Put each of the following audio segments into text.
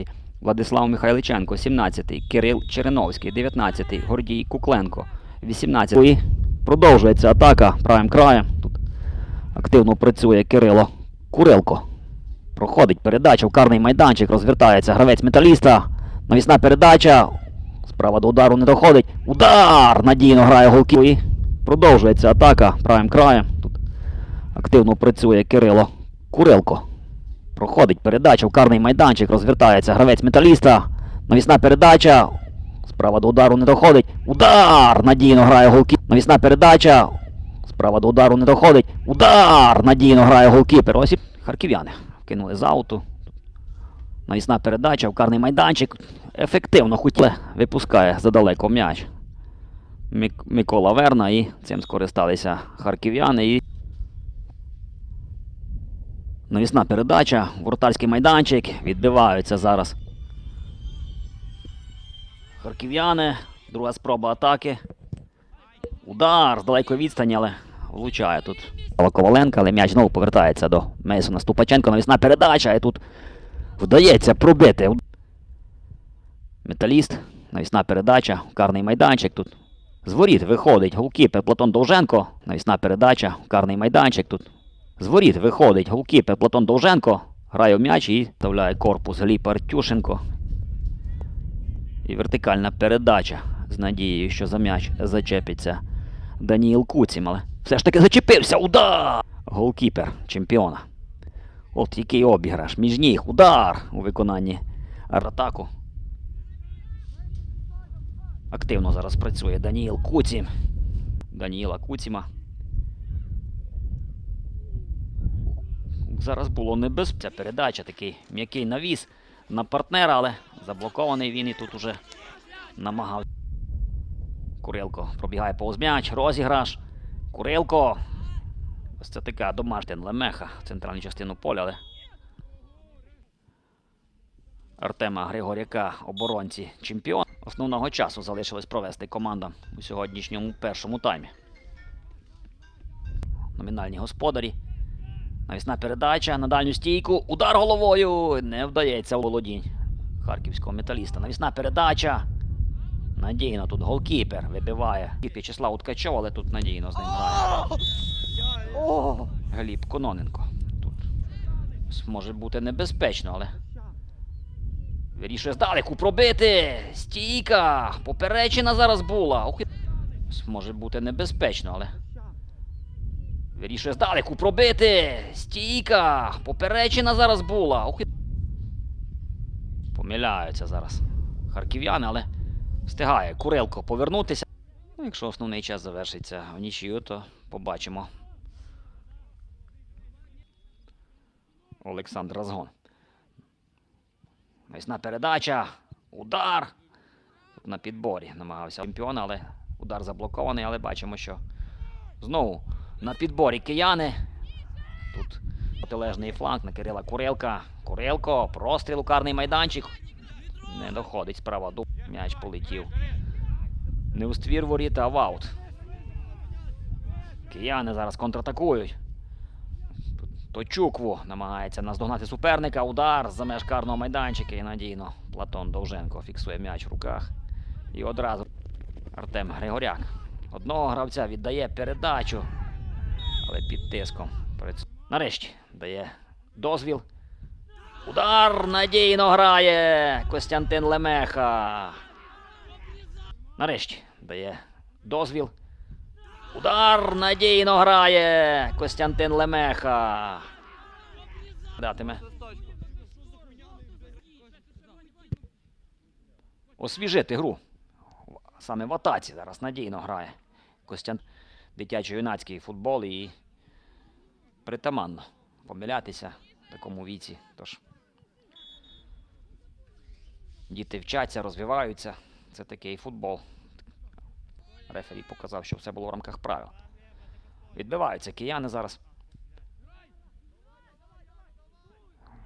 16-й. Владислав Михайличенко, 17-й. Кирил Череновський, 19-й. Гордій Кукленко, 18-й. Продовжується атака правим краєм. Тут активно працює Кирило Курилко. Проходить передача в карний майданчик, розвертається гравець металіста. Навісна передача. Справа до удару не доходить. Удар! Надійно грає голків. І Продовжується атака правим краєм. Тут активно працює Кирило Курилко. Проходить передача в карний майданчик, розвертається гравець металіста. Навісна передача. Справа до удару не доходить. Удар! Надійно грає голкіп. Навісна передача. Справа до удару не доходить. Удар! Надійно грає голкіпер. Ось і харків'яни кинули з ауту. Навісна передача в карний майданчик. Ефективно хотіли. Випускає задалеко м'яч. Мік- Микола Верна і цим скористалися харків'яни. І навісна передача, воротарський майданчик. Відбиваються зараз. Харків'яни. Друга спроба атаки. Удар з далекої відстані, але влучає тут. Коваленка, але м'яч знову повертається до Мейсона Ступаченко. Навісна передача. І тут вдається пробити. Металіст. Навісна передача. Карний майданчик. Тут з воріт виходить голкіпер Платон Довженко. Навісна передача. Карний майданчик. Тут з воріт виходить голкіпер Платон Довженко. Грає в м'яч і вставляє корпус Гліб Артюшенко. І вертикальна передача з надією, що за м'яч зачепиться Даніїл Куцім, але все ж таки зачепився. Удар! Голкіпер чемпіона. От який обіграш. Між ніг. Удар у виконанні атаку. Активно зараз працює Даніїл Куцім. Даніїла Куціма. Зараз було небезпечно. Ця передача такий м'який навіс на партнера, але заблокований він і тут уже намагався. Курилко пробігає повз м'яч, розіграш. Курилко. Ось це така домашня лемеха в центральну частину поля, але. Артема Григоряка, оборонці чемпіон. Основного часу залишилось провести командам у сьогоднішньому першому таймі. Номінальні господарі. Навісна передача на дальню стійку. Удар головою. Не вдається володінь харківського металіста. Навісна передача. Надійно тут голкіпер вибиває. В'ячеслав Ткачов, але тут надійно з ним грає. Гліб Кононенко. Тут може бути небезпечно, але. Вирішує здалеку пробити. Стійка. Поперечина зараз була. Ох, може бути небезпечно, але. Вирішує здалеку пробити. Стійка. Поперечина зараз була. Ох, Помиляються зараз харків'яни, але встигає Курилко повернутися. Ну, якщо основний час завершиться в нічию, то побачимо. Олександр Разгон. Навісна передача. Удар. Тут на підборі намагався чемпіон, але удар заблокований, але бачимо, що знову на підборі кияни. Тут протилежний фланг на Кирила Курилка. Курилко, простріл карний майданчик. Не доходить справа. Ду- М'яч полетів. Не у ствір воріта, а в аут. Кияни зараз контратакують. Точукву намагається наздогнати суперника. Удар за меж карного майданчика і надійно. Платон Довженко фіксує м'яч в руках. І одразу Артем Григоряк. Одного гравця віддає передачу. Але під тиском. Нарешті дає дозвіл. Удар надійно грає Костянтин Лемеха. Нарешті дає дозвіл. Удар надійно грає Костянтин Лемеха. Датиме. Освіжити гру. Саме в атаці зараз надійно грає Костянтин. Дитячо-юнацький футбол і притаманно помилятися в такому віці. Тож діти вчаться, розвиваються. Це такий футбол. Рефері показав, що все було в рамках правил. Відбиваються кияни зараз.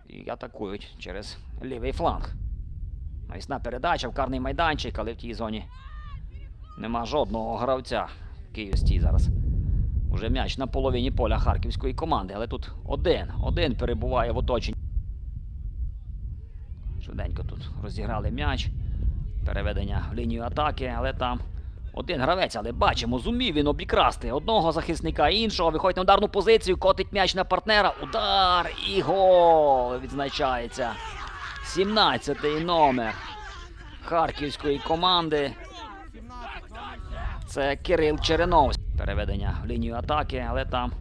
І атакують через лівий фланг. Навісна передача в карний майданчик, але в тій зоні нема жодного гравця. Київстій зараз. Уже м'яч на половині поля харківської команди, але тут один. Один перебуває в оточенні. Швиденько тут розіграли м'яч. Переведення в лінію атаки, але там один гравець, але бачимо, зумів він обікрасти одного захисника іншого. Виходить на ударну позицію, котить м'яч на партнера. Удар і гол відзначається. 17-й номер харківської команди. Це Кирил Череновський. Переведення в лінію атаки, але там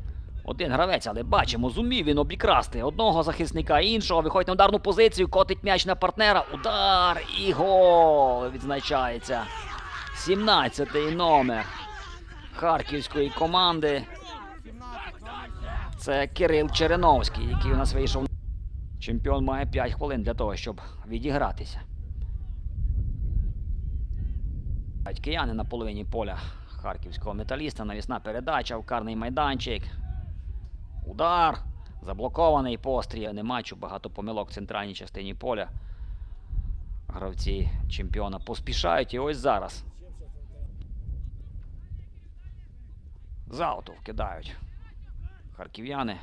один гравець, але бачимо, зумів він обікрасти одного захисника іншого. Виходить на ударну позицію, котить м'яч на партнера. Удар і гол відзначається. 17-й номер харківської команди. Це Кирил Череновський, який у нас вийшов. Чемпіон має 5 хвилин для того, щоб відігратися. Кияни на половині поля харківського металіста. Навісна передача, карний майданчик. Удар. Заблокований постріл. Не матчу, багато помилок в центральній частині поля. Гравці чемпіона поспішають і ось зараз. З вкидають харків'яни.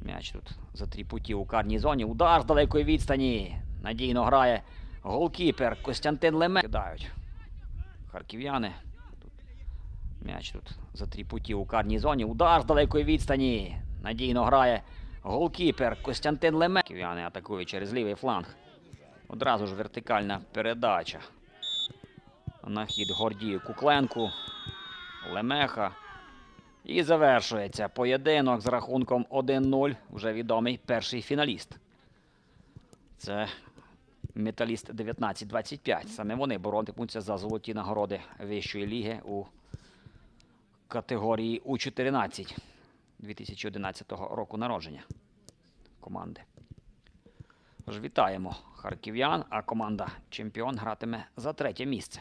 М'яч тут за три путі у карній зоні. Удар з далекої відстані. Надійно грає голкіпер Костянтин Леме. Кидають харків'яни. Тут м'яч тут за три путі у карній зоні. Удар з далекої відстані. Надійно грає голкіпер Костянтин Леме. Харків'яни атакують через лівий фланг. Одразу ж вертикальна передача. На хід Гордію Кукленку. Лемеха. І завершується поєдинок з рахунком 1-0. Вже відомий перший фіналіст. Це Металіст 19-25. Саме вони боротимуться за золоті нагороди Вищої ліги у категорії У-14 2011 року народження команди. Тож вітаємо харків'ян, а команда чемпіон гратиме за третє місце.